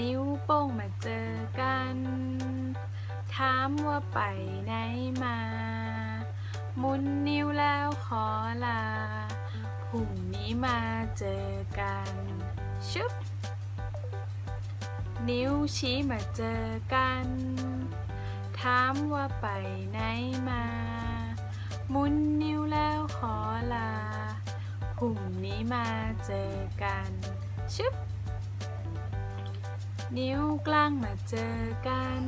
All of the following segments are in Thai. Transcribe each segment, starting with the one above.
นิ้วโป้งมาเจอกัน ถามว่าไปไหนมา หมุนนิ้วแล้วขอลาพรุ่งนี้มาเจอกันชุบนิ้วชี้มาเจอกัน ถามว่าไปไหนมา หมุนนิ้วแล้วขอลาพรุ่งนี้มาเจอกันชุบ นิ้วกลางมาเจอกัน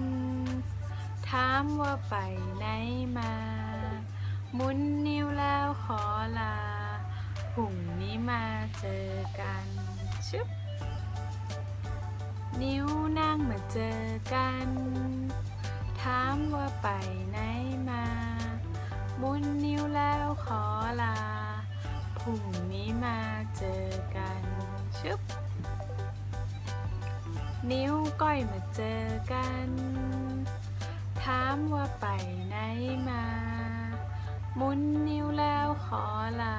ถามว่าไปไหนมา หมุนนิ้วแล้วขอลาพรุ่งนี้มาเจอกันชึบนิ้วนางมาเจอกัน ถามว่าไปไหนมาหมุนนิ้วแล้วขอลาพรุ่งนี้มาเจอกันชึบ นิ้วก้อยมาเจอกัน ถามว่าไปไหนมา มุนนิ้วแล้วขอลา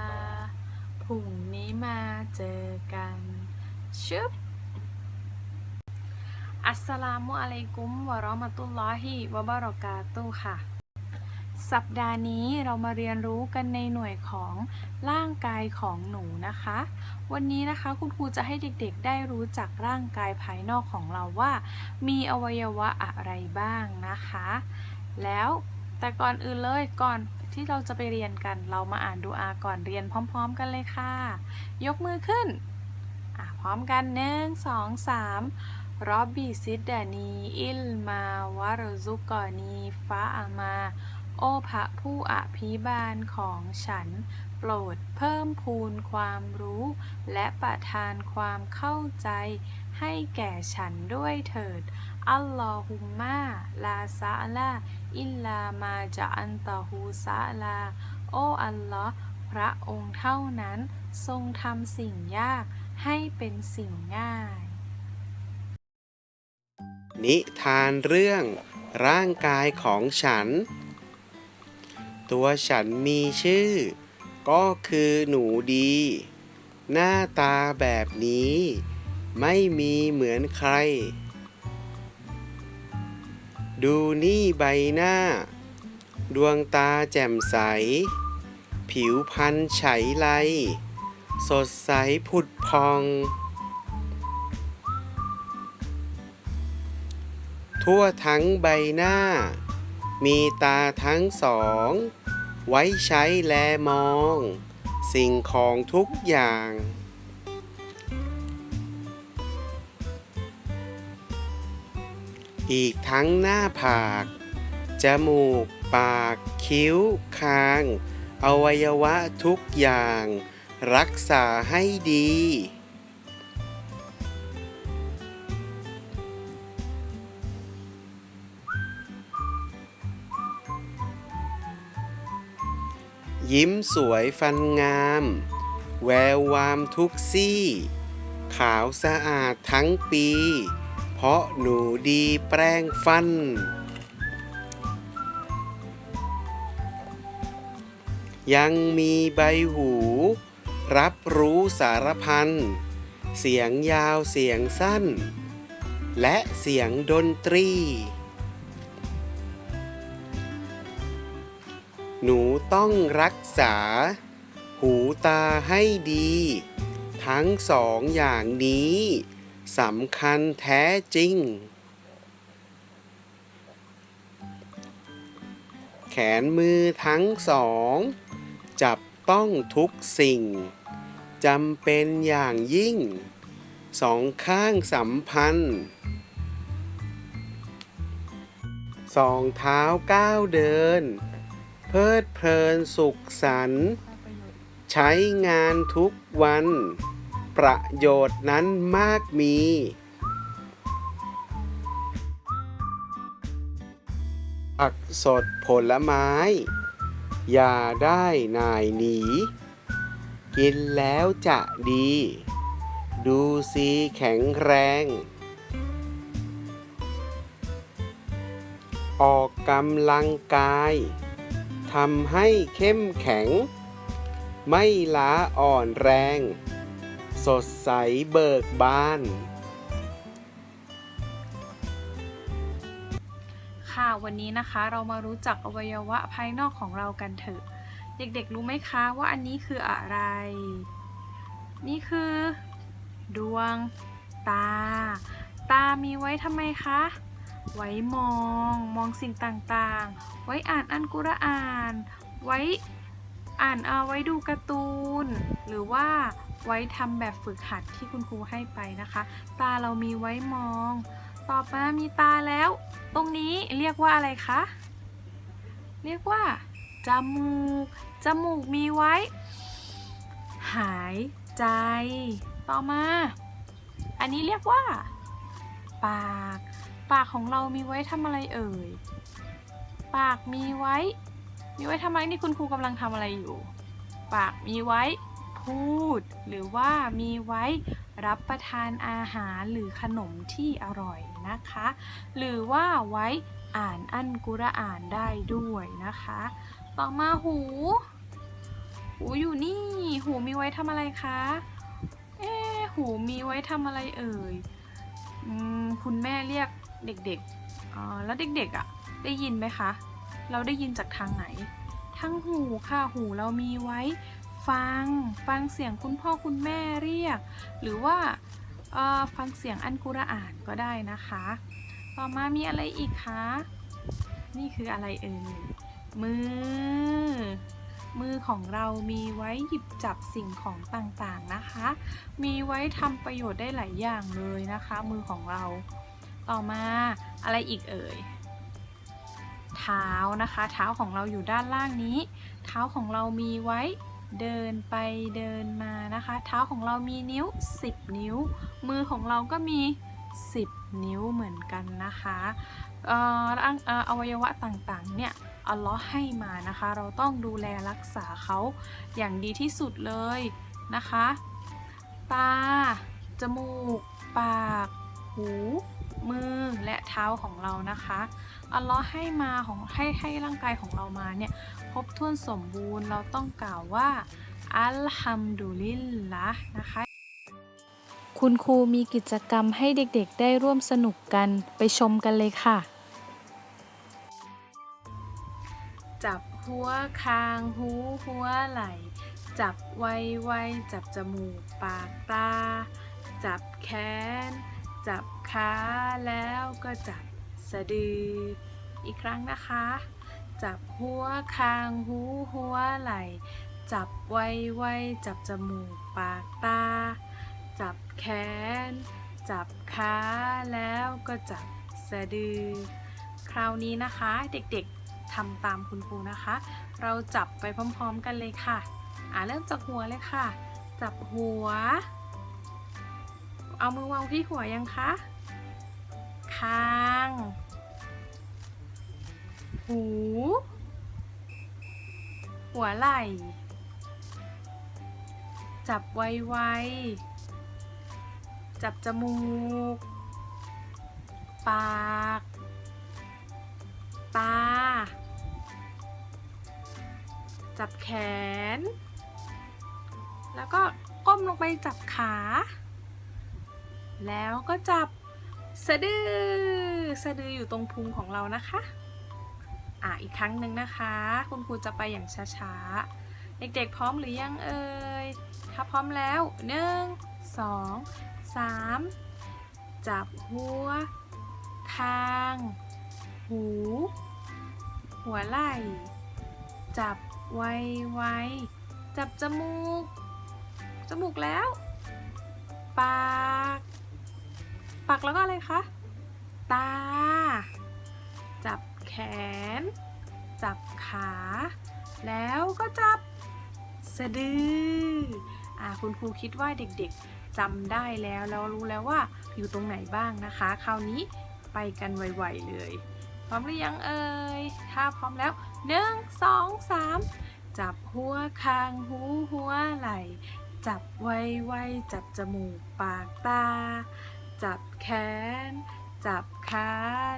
พรุ่งนี้มาเจอกันชึบอัสสลามุอะลัยกุมวะรอมะตุลลอฮิวะบะรอกาตุค่ะ สัปดาห์นี้เรามาเรียนรู้กันในหน่วยของร่างกายของหนูนะคะ วันนี้นะคะคุณครูจะให้เด็กๆได้รู้จักร่างกายภายนอกของเราว่า มีอวัยวะอะไรบ้างนะคะ แล้วแต่ก่อนอื่นเลยก่อนที่เราจะไปเรียนกัน เรามาอ่านดูอาก่อนเรียนพร้อม ๆ กันเลยค่ะ ยกมือขึ้นพร้อมกันหนึ่งสองสามรอบบีซิดดานีอิลมาวารซุกอนีฟาอามา โอพระผู้อภิบาลของฉัน โปรดเพิ่มพูนความรู้ และประทานความเข้าใจ ให้แก่ฉันด้วยเถิด อัลลอฮุมมาลาซาลาอิลลามาจะอันตะฮูซาลา โอ้อัลลอฮ์พระองค์เท่านั้นทรงทำสิ่งยากให้เป็นสิ่งง่าย นิทานเรื่องร่างกายของฉัน ตัวฉันมีชื่อ ก็คือหนูดี หน้าตาแบบนี้ ไม่มีเหมือนใคร ดูนี่ใบหน้า ดวงตาแจ่มใส ผิวพรรณไฉไล สดใสผุดพอง ทั่วทั้งใบหน้ามีตาทั้งสอง ไว้ใช้แลมอง สิ่งของทุกอย่าง อีกทั้งหน้าผาก จมูก ปาก คิ้ว คาง อวัยวะทุกอย่าง รักษาให้ดี ยิ้มสวยฟันงาม แวววามทุกซี่ ขาวสะอาดทั้งปี เพราะหนูดีแปรงฟัน ยังมีใบหู รับรู้สารพัน เสียงยาวเสียงสั้น และเสียงดนตรี หนูต้องรักษา หูตาให้ดี ทั้งสองอย่างนี้สำคัญแท้จริง แขนมือทั้งสอง จับต้องทุกสิ่งจำเป็นอย่างยิ่ง สองข้างสัมพันธ์ สองเท้าก้าวเดิน เพลิดเพลินสุขสันต์ใช้งานทุกวัน ประโยชน์นั้นมากมี ผักสดผลไม้ อย่าได้นายหนี กินแล้วจะดี ดูสีแข็งแรง ออกกำลังกาย ทำให้เข้มแข็ง ไม่ล้าอ่อนแรง สดใสเบิกบาน ค่ะวันนี้นะคะเรามารู้จักอวัยวะภายนอกของเรากันเถอะ เด็กๆรู้ไหมคะว่าอันนี้คืออะไร นี่คือ ดวง ตา ตามีไว้ทำไมคะ ไว้มองมองสิ่งต่างๆ ไว้อ่านอันกุรอาน ไว้อ่านเอาไว้ดูการ์ตูน หรือว่าไว้ทำแบบฝึกหัดที่คุณครูให้ไปนะคะ ตาเรามีไว้มอง ต่อมามีตาแล้ว ตรงนี้เรียกว่าอะไรคะ เรียกว่าจมูก จมูกมีไว้ หายใจ ต่อมา อันนี้เรียกว่า ปาก ปากของเรามีไว้ทำอะไรเอ่ย ปากมีไว้ มีไว้ทำไมนี่คุณครูกำลังทำอะไรอยู่ ปากมีไว้ พูด หรือว่ามีไว้รับประทานอาหารหรือขนมที่อร่อยนะคะ หรือว่าไว้อ่านอันกุรอานได้ด้วยนะคะ ต่อมาหู หูอยู่นี่ หูมีไว้ทำอะไรคะ เอ๊หูมีไว้ทำอะไรเอ่ยอคุณแม่เรียก เด็กๆอ่าแล้วเด็กๆอะได้ยินไหมคะ เราได้ยินจากทางไหน ทั้งหูค่ะหูเรามีไว้ ฟังฟังเสียงคุณพ่อคุณแม่เรียก หรือว่าฟังเสียงอันกุรอานก็ได้นะคะ ต่อมามีอะไรอีกคะ นี่คืออะไรเอ่ยมือ มือของเรามีไว้หยิบจับสิ่งของต่างๆนะคะ มีไว้ทำประโยชน์ได้หลายอย่างเลยนะคะ มือของเรา ต่อมาอะไรอีกเอ่ย เท้านะคะ เท้าของเราอยู่ด้านล่างนี้ เท้าของเรามีไว้เดินไปเดินมานะคะ เท้าของเรามีนิ้ว 10 นิ้ว มือของเราก็มี 10 นิ้วเหมือนกันนะคะเอ่อร่างอวัยวะต่างๆ เนี่ยอัลลอฮ์ให้มานะคะ เราต้องดูแลรักษาเขาอย่างดีที่สุดเลยนะคะ ตา จมูก ปาก หู มือและเท้าของเรานะคะอัลลอฮ์ให้มาของให้ให้ร่างกายของเรามาเนี่ยครบถ้วนสมบูรณ์เราต้องกล่าวว่าอัลฮัมดุลิลละนะคะ คุณครูมีกิจกรรมให้เด็กๆได้ร่วมสนุกกันไปชมกันเลยค่ะ จับหัวคางหูหัวไหล่จับไวไวจับจมูกปากตา จับแขน จับขาแล้วก็จับสะดือ อีกครั้งนะคะ จับหัวคางหูหัวไหล่จับไว้ไว้จับจมูกปากตา จับแขน จับขาแล้วก็จับสะดือ คราวนี้นะคะเด็กๆทำตามคุณครูนะคะ เราจับไปพร้อมๆกันเลยค่ะ อ่าเริ่มจากหัวเลยค่ะ จับหัว เอามือวางที่หัวยังคะ คาง หู หัวไหล่ จับไวๆ จับจมูก ปาก ตา จับแขน แล้วก็ก้มลงไปจับขา แล้วก็จับสะดือ สะดืออยู่ตรงพุงของเรานะคะ อะอีกครั้งหนึ่งนะคะ คุณครูจะไปอย่างช้าๆ เด็กๆพร้อมหรือยังเอ่ย ถ้าพร้อมแล้วหนึ่งสองสามจับหัว คาง หู หัวไหล่ จับไวไวจับจมูก จมูกแล้ว ปาก ปากแล้วก็อะไรคะ ตา จับแขน จับขา แล้วก็จับสะดืออ่าคุณครูคิดว่าเด็กๆจำได้แล้วแล้วรู้แล้วว่าอยู่ตรงไหนบ้างนะคะ คราวนี้ไปกันไวๆเลย พร้อมหรือยังเอ่ย ถ้าพร้อมแล้วหนึ่งสองสามจับหัวคางหูหัวไหล่จับไวๆจับจมูกปากตา จับแขน จับขา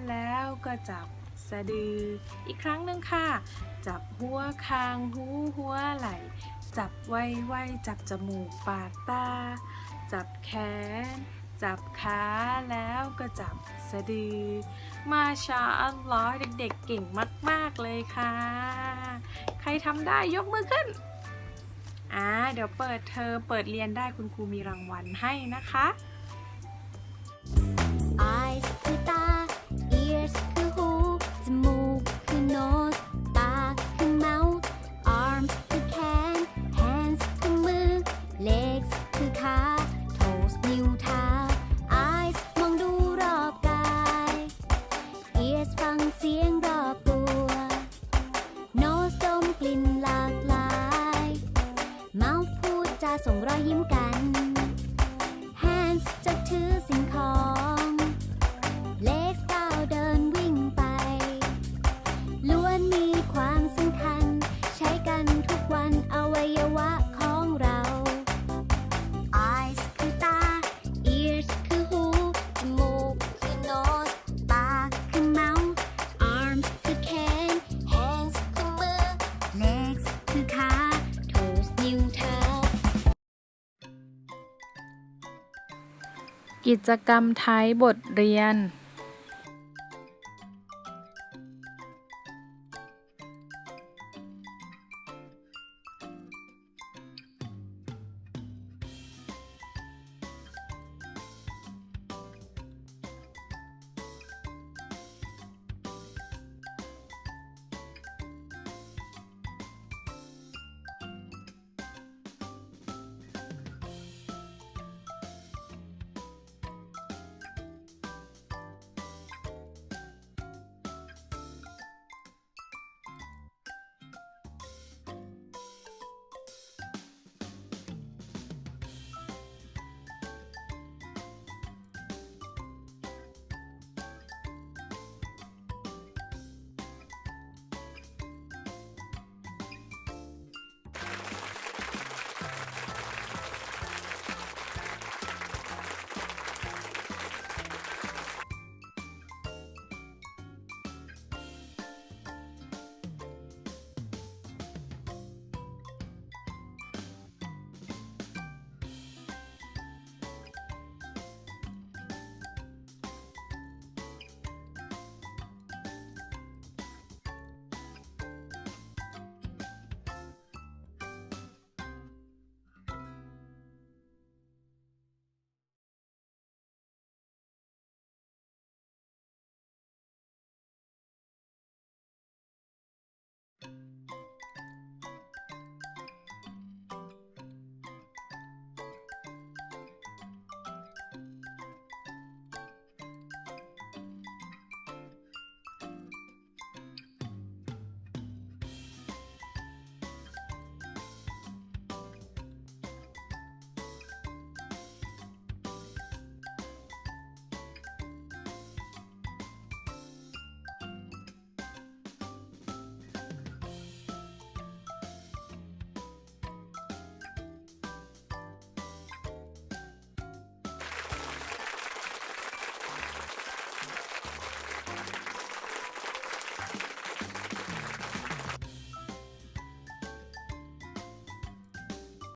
แล้วก็จับสะดือ อีกครั้งหนึ่งค่ะ จับหัวคางหูหัวไหล่ จับไวๆจับจมูกปากตา จับแขน จับขาแล้วก็จับสะดือ มาชาอัลลอฮ์เด็กๆเก่งมาก ๆ เลยค่ะ ใครทำได้ยกมือขึ้นอ่าเดี๋ยวเปิดเทอมเปิดเรียนได้คุณครูมีรางวัลให้นะคะ ส่งรอยยิ้มกัน hands จะถือสิ่งของ legs ก้าวเดินวิ่งไป ล้วนมีความสำคัญ ใช้กันทุกวันอวัยวะ กิจกรรมท้ายบทเรียน